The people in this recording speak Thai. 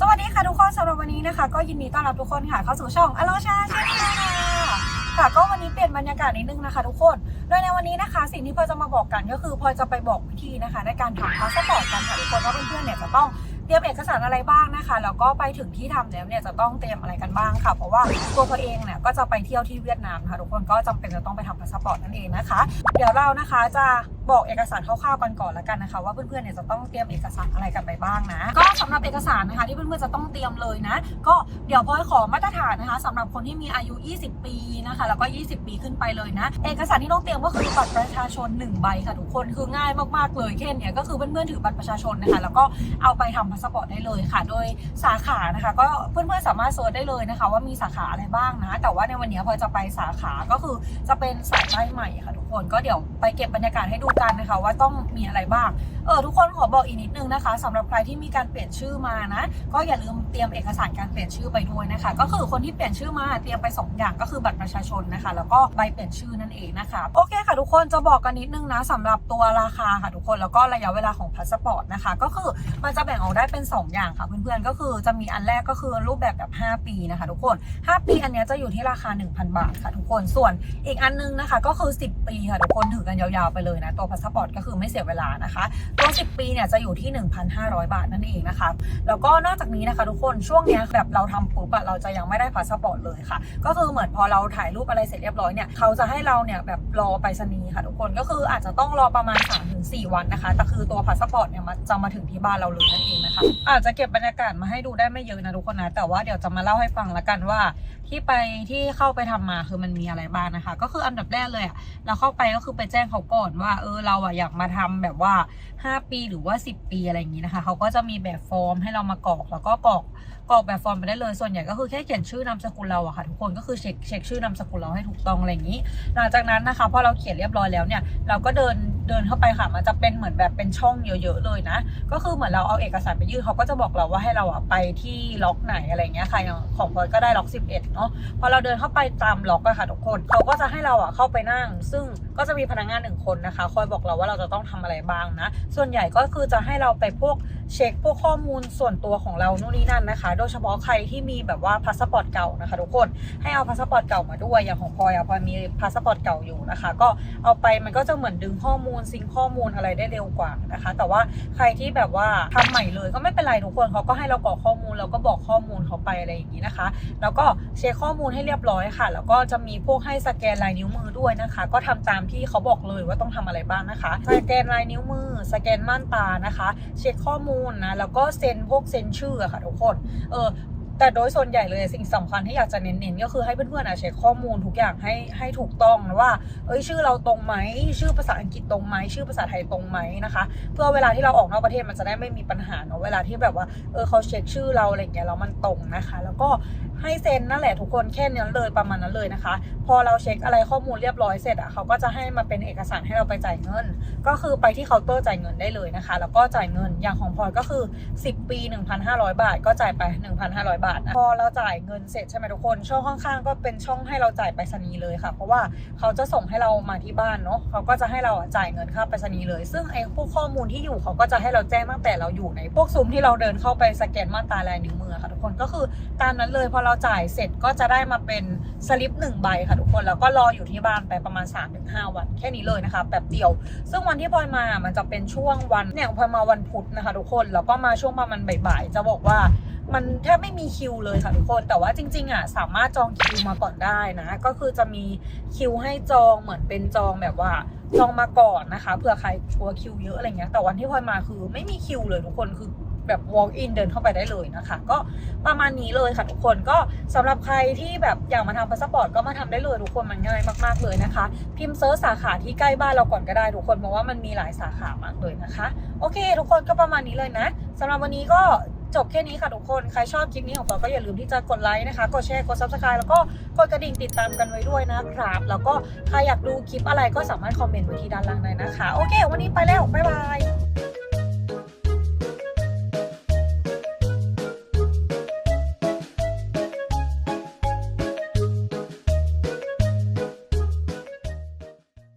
สวัสดีค่ะทุกคนสำหรับวันนี้นะคะ ก็ยินดีต้อนรับทุกคนค่ะเข้าสู่ช่องอโลชาชาแนลค่ะก็วันนี้เปลี่ยนบรรยากาศนิดนึงนะคะทุกคน โดยในวันนี้นะคะ สิ่งที่พลอยจะมาบอกกันก็คือพลอยจะไปบอกวิธีนะคะ ในการทำพาสปอร์ตกันค่ะทุกคนว่าเพื่อนๆเนี่ยจะต้อง เตรียมเอกสารอะไรบ้างนะคะแล้วก็ไปถึงที่ทำแล้วเนี่ยจะต้องเตรียมอะไรกันบ้างค่ะ เพราะว่าตัวพลอเองเนี่ยก็จะไปเที่ยวที่เวียดนามค่ะทุกคนก็จำเป็นจะต้องไปทำพาสปอร์ตนั่นเองนะคะ เดี๋ยวเรานะคะจะบอกเอกสารคร่าวๆกันก่อนละกันนะคะ ว่าเพื่อนๆเนี่ยจะต้องเตรียมเอกสารอะไรกันไปบ้างนะ ก็สำหรับเอกสารนะคะที่เพื่อนๆจะต้องเตรียมเลยนะ ก็เดี๋ยวพอยขอมาตรฐานนะคะสำหรับคนที่มีอายุ 20 ปีนะคะ แล้วก็ 20 ปีขึ้นไปเลยนะ เอกสารที่ต้องเตรียมก็คือบัตรประชาชน 1 ใบค่ะทุกคนคือง่ายมากๆเลยแค่เนี้ยก็คือเพื่อนๆถือบัตรประชาชนนะคะ แล้วก็เอาไปทำพาสปอร์ตได้เลยค่ะ โดยสาขานะคะ ก็เพื่อนๆสามารถเซิร์ชได้เลยนะคะ ว่ามีสาขาอะไรบ้างนะ แต่ว่าในวันนี้พอจะไปสาขาก็คือจะเป็นสายใต้ใหม่ค่ะทุกคนก็เดี๋ยวไปเก็บบรรยากาศให้ดูกันนะคะ ว่าต้องมีอะไรบ้าง เออทุกคนขอบอกอีกนิดนึงนะคะสำหรับใครที่มีการเปลี่ยนชื่อมานะ ก็อย่าลืมเตรียมเอกสารการเปลี่ยนชื่อไปด้วยนะคะ ก็คือคนที่เปลี่ยนชื่อมาเตรียมไป 2 อย่างก็คือบัตรประชาชนนะคะ แล้วก็ใบเปลี่ยนชื่อนั่นเองนะคะโอเคค่ะทุกคนจะบอกกันนิดนึงนะสำหรับตัวราคาค่ะทุกคนแล้วก็ระยะเวลาของพาสปอร์ตนะคะ ก็คือมันจะแบ่งออกได้เป็น 2 อย่างค่ะเพื่อนๆก็คือจะมีอันแรกก็คือรูปแบบแบบ 5 ปีนะคะ ทุกคน 5 ปีอันนี้จะอยู่ที่ราคา 1,000 บาทค่ะทุกคนส่วนอีกอันนึงนะคะ ก็คือ 10 ปีค่ะทุกคนถือกันยาวๆไปเลยนะตัวพาสปอร์ตก็คือไม่เสียเวลานะคะตัว 10 ปีเนี่ยจะอยู่ที่ 1,500 บาทนั่นเองนะคะ แล้วก็นอกจากนี้นะคะทุกคนช่วงเนี้ยแบบเราทำปุ๊บอะเราจะยังไม่ได้พาสปอร์ตเลยค่ะ ก็คือเหมือนพอเราถ่ายรูปอะไรเสร็จเรียบร้อยเนี่ยเขาจะให้เราเนี่ยแบบรอไปรษณีย์ค่ะทุกคนก็คืออาจจะต้องรอประมาณ 3-4 วันนะคะ แต่คือตัวพาสปอร์ตเนี่ยมันจะมาถึงที่บ้านเราเลยนั่นเองนะคะ อาจจะเก็บบรรยากาศมาให้ดูได้ไม่เยอะนะทุกคนนะแต่ว่าเดี๋ยวจะมาเล่าให้ฟังละกันว่า ที่ไปที่เข้าไปทำมาคือมันมีอะไรบ้างนะคะ ก็คืออันดับแรกเลยอะเราเข้าไปก็คือไปแจ้งเขาก่อนว่า เออเราอะอยากมาทำแบบว่า5 ปีหรือว่า 10 ปีอะไรอย่างนี้นะคะเขาก็จะมีแบบฟอร์มให้เรามากรอก แล้วก็กรอกกรอกแบบฟอร์มไปได้เลยส่วนใหญ่ก็คือแค่เขียนชื่อนามสกุลเราอะค่ะทุกคนก็คือเช็คเช็คชื่อนามสกุลเราให้ถูกต้องอะไรอย่างนี้ หลังจากนั้นนะคะพอเราเขียนเรียบร้อยแล้วเนี่ยเราก็เดิน เดินเข้าไปค่ะ มันจะเป็นเหมือนแบบเป็นช่องเยอะๆเลยนะ ก็คือเหมือนเราเอาเอกสารไปยื่นเขาก็จะบอกเราว่าให้เราอะไปที่ล็อกไหนอะไรเงี้ยค่ะอย่างของพลอยก็ได้ล็อก 11 เนาะพอเราเดินเข้าไปตามล็อกอะค่ะทุกคนเขาก็จะให้เราอะเข้าไปนั่ง ซึ่งก็จะมีพนักงานหนึ่งคนนะคะ คอยบอกเราว่าเราจะต้องทำอะไรบ้างนะ ส่วนใหญ่ก็คือจะให้เราไปพวก เช็คพวกข้อมูลส่วนตัวของเรานู่นนี่นั่นนะคะ โดยเฉพาะใครที่มีแบบว่าพาสปอร์ตเก่านะคะทุกคนให้เอาพาสปอร์ตเก่ามาด้วยอย่างของพลอยอะพลอยมีพาสปอร์ตเก่าอยู่นะคะ ก็เอาไปมันก็จะเหมือนดึงข้อมูลซิงข้อมูลอะไรได้เร็วกว่านะคะ แต่ว่าใครที่แบบว่าทำใหม่เลยก็ไม่เป็นไรทุกคนเขาก็ให้เรากรอกข้อมูลแล้วก็บอกข้อมูลเขาไปอะไรอย่างนี้นะคะ แล้วก็เช็คข้อมูลให้เรียบร้อยค่ะ แล้วก็จะมีพวกให้สแกนลายนิ้วมือด้วยนะคะ ก็ทำตามที่เขาบอกเลยว่าต้องทำอะไรบ้างนะคะ สแกนลายนิ้วมือ สแกนม่านตานะคะ เช็คข้อมูลนะ แล้วก็เซ็นพวกเซ็นชื่ออะค่ะทุกคน เออแต่โดยส่วนใหญ่เลยสิ่งสำคัญที่อยากจะเน้นๆก็คือให้เพื่อนๆอะเช็คข้อมูลทุกอย่างให้ให้ถูกต้องนะว่า เอ้ยชื่อเราตรงไหมชื่อภาษาอังกฤษตรงไหมชื่อภาษาไทยตรงไหมนะคะ เพื่อเวลาที่เราออกนอกประเทศมันจะได้ไม่มีปัญหาเนาะเวลาที่แบบว่าเออเขาเช็คชื่อเราอะไรเงี้ยแล้วมันตรงนะคะ แล้วก็ให้เซ็นนั่นแหละทุกคนแค่นั้เลยประมาณนั้นเลยนะคะ พอเราเช็คอะไรข้อมูลเรียบร้อยเสร็จอะเขาก็จะให้มาเป็นเอกสารให้เราไปจ่ายเงิน ก็คือไปที่เคาน์เตอร์จ่ายเงินได้เลยนะคะ แล้วก็จ่ายเงินอย่างของพลอยก็คือ 10 ปี 1,500 บาท ก็จ่ายไป 1,500 บาทนะพอเราจ่ายเงินเสร็จใช่ไหมทุกคนช่องข้างๆ ก็เป็นช่องให้เราจ่ายไปรษณีย์เลยค่ะ เพราะว่าเขาจะส่งให้เรามาที่บ้านเนาะเขาก็จะให้เราจ่ายเงินค่าไปรษณีย์เลย ซึ่งไอ้พวกข้อมูลที่อยู่เขาก็จะให้เราแจ้งตั้งแต่เราอยู่ในพวกซุ้มที่เราเดินเข้าไปสแกนมาตราลายนิ้วมือค่ะทุกคนก็คือตามนั้นเลยพอเราจ่ายเสร็จก็จะได้มาเป็นสลิปหนึ่งใบค่ะทุกคนแล้วก็รออยู่ที่บ้านไปประมาณ 3-5 วัน แค่นี้เลยนะคะแป๊บเดียว ซึ่งวันที่พลอยมามันจะเป็นช่วงวันเนี่ยพลอยมาวันพุธนะคะทุกคนแล้วก็มาช่วงประมาณบ่ายๆจะบอกว่ามันแทบไม่มีคิวเลยค่ะทุกคน แต่ว่าจริง ๆอะสามารถจองคิวมาก่อนได้นะ ก็คือจะมีคิวให้จองเหมือนเป็นจองแบบว่าจองมาก่อนนะคะเผื่อใครกลัวคิวเยอะอะไรเงี้ยแต่วันที่พลอยมาคือไม่มีคิวเลยทุกคนคือ แบบ walk in เดินเข้าไปได้เลยนะคะ ก็ประมาณนี้เลยค่ะทุกคนก็สำหรับใครที่แบบอยากมาทำพาสปอร์ตก็มาทำได้เลยทุกคนมันง่ายมากๆเลยนะคะ พิมพ์เซิร์ชสาขาที่ใกล้บ้านเราก่อนก็ได้ทุกคนเพราะว่ามันมีหลายสาขามากเลยนะคะ โอเค ทุกคนก็ประมาณนี้เลยนะสำหรับวันนี้ก็จบแค่นี้ค่ะทุกคน ใครชอบคลิปนี้ของเราก็อย่าลืมที่จะกดไลค์นะคะ กดแชร์ กด subscribe แล้วก็กดกระดิ่งติดตามกันไว้ด้วยนะครับ แล้วก็ใครอยากดูคลิปอะไรก็สามารถคอมเมนต์ไว้ที่ด้านล่างได้นะคะ โอเค วันนี้ไปแล้ว บ๊ายบาย